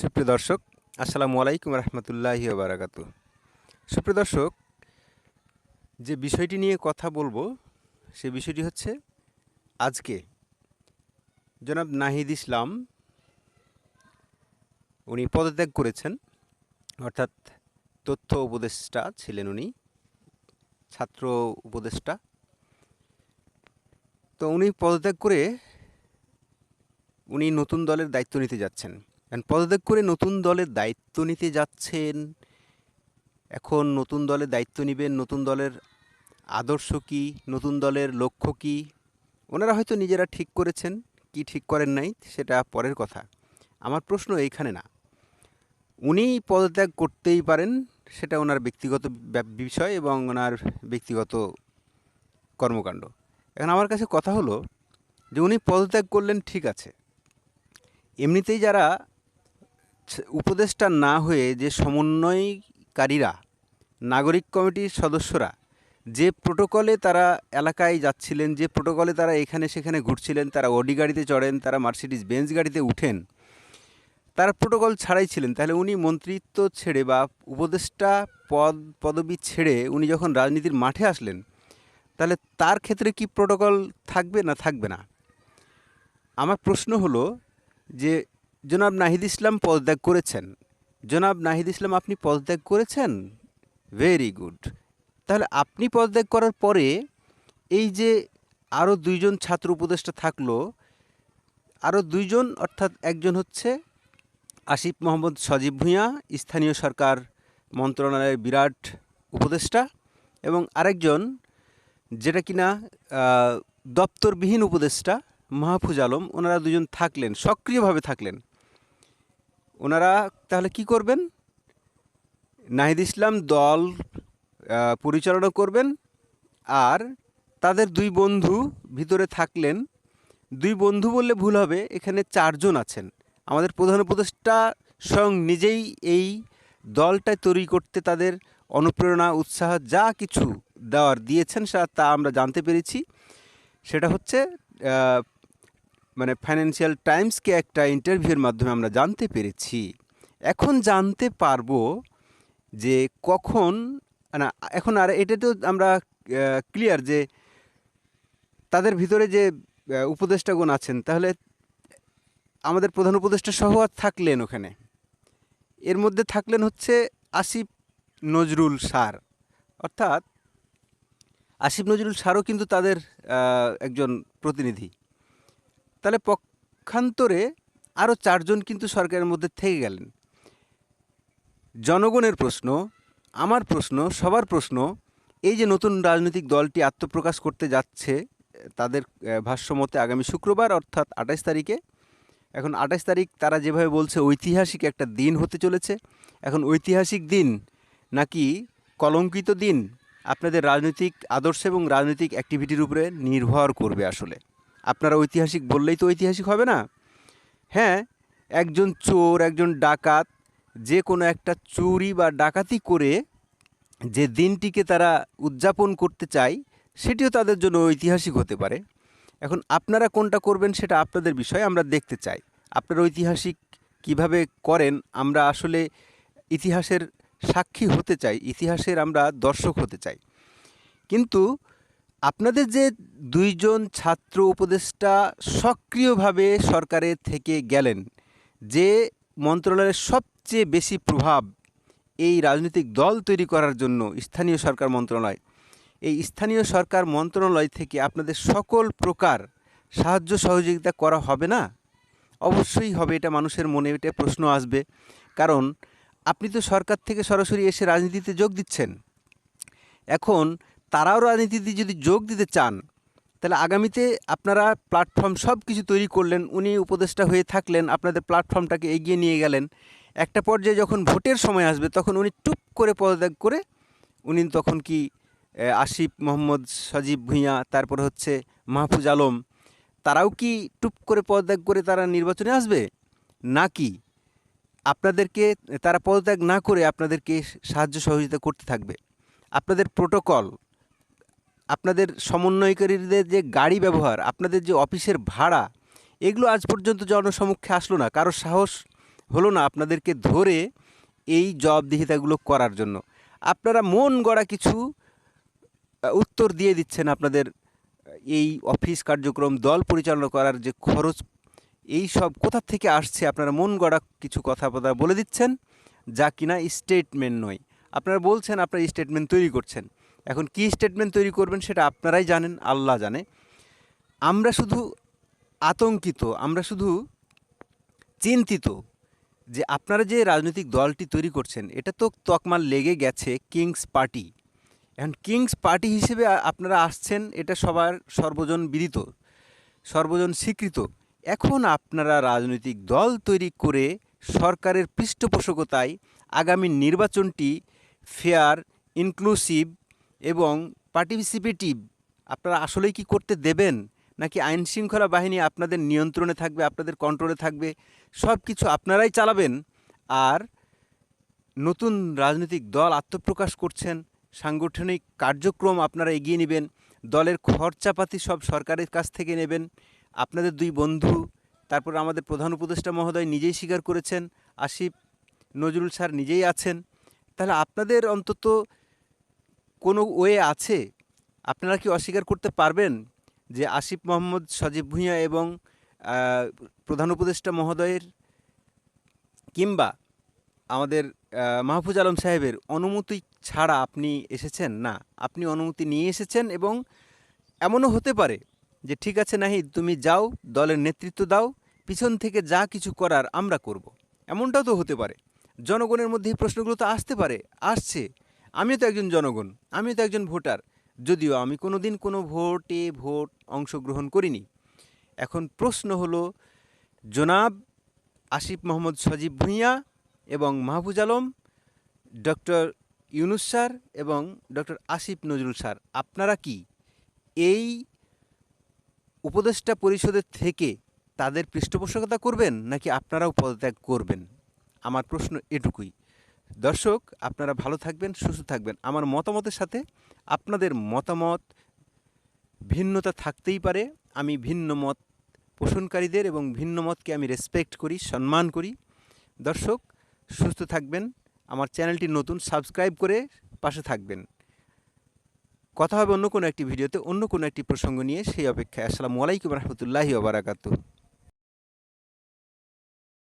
সুপ্রিয় দর্শক, আসসালামু আলাইকুম রহমতুল্লাহি বারাকাতু সুপ্রিয় দর্শক, যে বিষয়টি নিয়ে কথা বলব, সে বিষয়টি হচ্ছে আজকে জনাব নাহিদ ইসলাম উনি পদত্যাগ করেছেন, অর্থাৎ তথ্য উপদেষ্টা ছিলেন উনি, ছাত্র উপদেষ্টা। তো উনি পদত্যাগ করে উনি নতুন দলের দায়িত্ব নিতে যাচ্ছেন। এখন পদত্যাগ করে নতুন দলের দায়িত্ব নিতে যাচ্ছেন। এখন নতুন দলের দায়িত্ব নেবেন, নতুন দলের আদর্শ কী, নতুন দলের লক্ষ্য কী? ওনারা হয়তো নিজেরা ঠিক করেছেন, কি ঠিক করেন নাই, সেটা পরের কথা। আমার প্রশ্ন এইখানে না। উনি পদত্যাগ করতেই পারেন, সেটা ওনার ব্যক্তিগত বিষয় এবং ওনার ব্যক্তিগত কর্মকাণ্ড। এখন আমার কাছে কথা হলো যে উনি পদত্যাগ করলেন ঠিক আছে। এমনিতেই যারা উপদেষ্টা না হয়ে যে সমন্বয়কারীরা, নাগরিক কমিটির সদস্যরা, যে প্রোটোকলে তারা এলাকায় যাচ্ছিলেন, যে প্রোটোকলে তারা এখানে সেখানে ঘুরছিলেন, তারা অডি গাড়িতে চড়েন, তারা মার্সিডিজ বেঞ্চ গাড়িতে উঠেন, তারা প্রোটোকল ছাড়াই ছিলেন। তাহলে উনি মন্ত্রিত্ব ছেড়ে বা উপদেষ্টা পদ, পদবি ছেড়ে উনি যখন রাজনীতির মাঠে আসলেন, তাহলে তার ক্ষেত্রে কি প্রোটোকল থাকবে না থাকবে না? আমার প্রশ্ন হলো যে জনাব নাহিদ ইসলাম পদত্যাগ করেছেন। জনাব নাহিদ ইসলাম, আপনি পদত্যাগ করেছেন? ভেরি গুড তাহলে আপনি পদত্যাগ করার পরে এই যে আরও দুইজন ছাত্র উপদেষ্টা থাকল আরও দুইজন, অর্থাৎ একজন হচ্ছে আসিফ মোহাম্মদ সজীব ভূঁইয়া, স্থানীয় সরকার মন্ত্রণালয়ের বিরাট উপদেষ্টা, এবং আরেকজন যেটা কিনা দপ্তরবিহীন উপদেষ্টা, মাহফুজ আলম, ওনারা দুজন থাকলেন, সক্রিয়ভাবে থাকলেন। ওনারা তাহলে কি করবেন? নাহিদ ইসলাম দল পরিচালনা করবেন আর তাদের দুই বন্ধু ভিতরে থাকলেন। দুই বন্ধু বললে ভুল হবে, এখানে চারজন আছেন। আমাদের প্রধান উপদেষ্টা স্বয়ং নিজেই এই দলটা তৈরি করতে তাদের অনুপ্রেরণা, উৎসাহ যা কিছু দেওয়ার দিয়েছেন তা আমরা জানতে পেরেছি। সেটা হচ্ছে মানে ফাইন্যান্সিয়াল টাইমসকে একটা ইন্টারভিউয়ের মাধ্যমে আমরা জানতে পেরেছি। এখন জানতে পারব যে কখন, না, এখন আর এটা তো আমরা ক্লিয়ার যে তাদের ভিতরে যে উপদেষ্টাগণ আছেন, তাহলে আমাদের প্রধান উপদেষ্টা সহ থাকলেন ওখানে। এর মধ্যে থাকলেন হচ্ছে আসিফ নজরুল সার অর্থাৎ আসিফ নজরুল সারও কিন্তু তাদের একজন প্রতিনিধি। তাহলে পক্ষান্তরে আরও চারজন কিন্তু সরকারের মধ্যে থেকে গেলেন। জনগণের প্রশ্ন, আমার প্রশ্ন, সবার প্রশ্ন, এই যে নতুন রাজনৈতিক দলটি আত্মপ্রকাশ করতে যাচ্ছে, তাদের ভাষ্যমতে আগামী শুক্রবার অর্থাৎ আঠাশ তারিখে, এখন আঠাশ তারিখ তারা যেভাবে বলছে ঐতিহাসিক একটা দিন হতে চলেছে, এখন ঐতিহাসিক দিন নাকি কলঙ্কিত দিন, আপনাদের রাজনৈতিক আদর্শ এবং রাজনৈতিক অ্যাক্টিভিটির উপরে নির্ভর করবে আসলে। আপনারা ঐতিহাসিক বললেই তো ঐতিহাসিক হবে না। হ্যাঁ একজন চোর, একজন ডাকাত, যে কোনো একটা চুরি বা ডাকাতি করে যে দিনটিকে তারা উদযাপন করতে চায়, সেটিও তাদের জন্য ঐতিহাসিক হতে পারে। এখন আপনারা কোনটা করবেন সেটা আপনাদের বিষয়, আমরা দেখতে চাই। আপনারা ঐতিহাসিক কীভাবে করেন, আমরা আসলে ইতিহাসের সাক্ষী হতে চাই, ইতিহাসের আমরা দর্শক হতে চাই। কিন্তু আপনাদের যে দুইজন ছাত্র উপদেষ্টা সক্রিয়ভাবে সরকারের থেকে গেলেন, যে মন্ত্রণালয়ের সবচেয়ে বেশি প্রভাব এই রাজনৈতিক দল তৈরি করার জন্য স্থানীয় সরকার মন্ত্রণালয়, এই স্থানীয় সরকার মন্ত্রণালয় থেকে আপনাদের সকল প্রকার সাহায্য সহযোগিতা করা হবে না? অবশ্যই হবে, এটা মানুষের মনে এটা প্রশ্ন আসবে। কারণ আপনি তো সরকার থেকে সরাসরি এসে রাজনীতিতে যোগ দিচ্ছেন। এখন তারাও রাজনীতিতে যদি যোগ দিতে চান, তাহলে আগামীতে আপনারা প্ল্যাটফর্ম সব কিছু তৈরি করলেন, উনি উপদেষ্টা হয়ে থাকলেন, আপনাদের প্ল্যাটফর্মটাকে এগিয়ে নিয়ে গেলেন। একটা পর্যায়ে যখন ভোটের সময় আসবে, তখন উনি টুপ করে পদত্যাগ করে উনি তখন কি আসিফ মোহাম্মদ, সজীব ভূঁইয়া, তারপর হচ্ছে মাহফুজ আলম, তারাও কি টুপ করে পদত্যাগ করে তারা নির্বাচনে আসবে? নাকি আপনাদেরকে, তারা পদত্যাগ না করে আপনাদেরকে সাহায্য সহযোগিতা করতে থাকবে? আপনাদের প্রোটোকল আপনাদের সমন্বয়কারীদের যে গাড়ি ব্যবহার, আপনাদের যে অফিসের ভাড়া, এগুলো আজ পর্যন্ত জনসমক্ষে আসলো না। কারও সাহস হলো না আপনাদেরকে ধরে এই জবাবদিহিতাগুলো করার জন্য। আপনারা মন গড়া কিছু উত্তর দিয়ে দিচ্ছেন আপনাদের এই অফিস কার্যক্রম, দল পরিচালনা করার যে খরচ, এই সব কোথা থেকে আসছে? আপনারা মন গড়া কিছু কথাবার্তা বলে দিচ্ছেন, যা কিনা স্টেটমেন্ট নয়। আপনারা বলছেন, আপনারা স্টেটমেন্ট তৈরি করছেন। এখন কি স্টেটমেন্ট তৈরি করবেন সেটা আপনারাই জানেন, আল্লাহ জানে। আমরা শুধু আতঙ্কিত, আমরা শুধু চিন্তিত যে আপনারা যে রাজনৈতিক দলটি তৈরি করছেন, এটা তো তকমা লেগে গেছে কিংস পার্টি। এখন কিংস পার্টি হিসেবে আপনারা আসছেন, এটা সবার সর্বজন বিদিত, সর্বজন স্বীকৃত। এখন আপনারা রাজনৈতিক দল তৈরি করে সরকারের পৃষ্ঠপোষকতায় আগামী নির্বাচনটি ফেয়ার ইনক্লুসিভ এবং পার্টিসিপেটিভ আপনারা আসলেই কি করতে দেবেন? নাকি আইন শৃঙ্খলা বাহিনী আপনাদের নিয়ন্ত্রণে থাকবে, আপনাদের কন্ট্রোলে থাকবে? সব কিছু আপনারাই চালাবেন। আর নতুন রাজনৈতিক দল আত্মপ্রকাশ করছেন, সাংগঠনিক কার্যক্রম আপনারা এগিয়ে নেবেন, দলের খরচাপাতি সব সরকারের কাছ থেকে নেবেন। আপনাদের দুই বন্ধু, তারপর আমাদের প্রধান উপদেষ্টা মহোদয় নিজেই স্বীকার করেছেন, আসিফ নজরুল স্যার নিজেই আছেন। তাহলে আপনাদের অন্তত কোনো ওয়ে আছে? আপনারা কি অস্বীকার করতে পারবেন যে আসিফ মোহাম্মদ, সজীব ভূঁইয়া এবং প্রধান উপদেষ্টা মহোদয়ের কিংবা আমাদের মাহফুজ আলম সাহেবের অনুমতি ছাড়া আপনি এসেছেন? না, আপনি অনুমতি নিয়ে এসেছেন এবং এমনও হতে পারে যে ঠিক আছে নাহিদ, তুমি যাও, দলের নেতৃত্ব দাও, পিছন থেকে যা কিছু করার আমরা করব। এমনটাও তো হতে পারে। জনগণের মধ্যে এই প্রশ্নগুলো তো আসতে পারে, আসছে। আমিও তো একজন জনগণ, আমিও তো একজন ভোটার। যদিও আমি কোনো দিন কোনো ভোটে ভোট অংশগ্রহণ করিনি। এখন প্রশ্ন হলো, জনাব আসিফ মোহাম্মদ সজীব ভূঁইয়া এবং মাহফুজ আলম, ডক্টর ইউনুস স্যার এবং ডক্টর আসিফ নজরুল স্যার, আপনারা কি এই উপদেষ্টা পরিষদের থেকে তাদের পৃষ্ঠপোষকতা করবেন নাকি আপনারাও পদত্যাগ করবেন? আমার প্রশ্ন এটুকুই। দর্শক, আপনারা ভালো থাকবেন, সুস্থ থাকবেন। আমার মতামতের সাথে আপনাদের মতামত ভিন্নতা থাকতেই পারে। আমি ভিন্ন মত পোষণকারীদের এবং ভিন্ন মতকে আমি রেসপেক্ট করি, সম্মান করি। দর্শক, সুস্থ থাকবেন। আমার চ্যানেলটি নতুন সাবস্ক্রাইব করে পাশে থাকবেন। কথা হবে অন্য কোনো একটি ভিডিওতে, অন্য কোনো একটি প্রসঙ্গ নিয়ে। সেই অপেক্ষায় আসসালামু আলাইকুম রহমতুল্লাহি ওবরাকাতু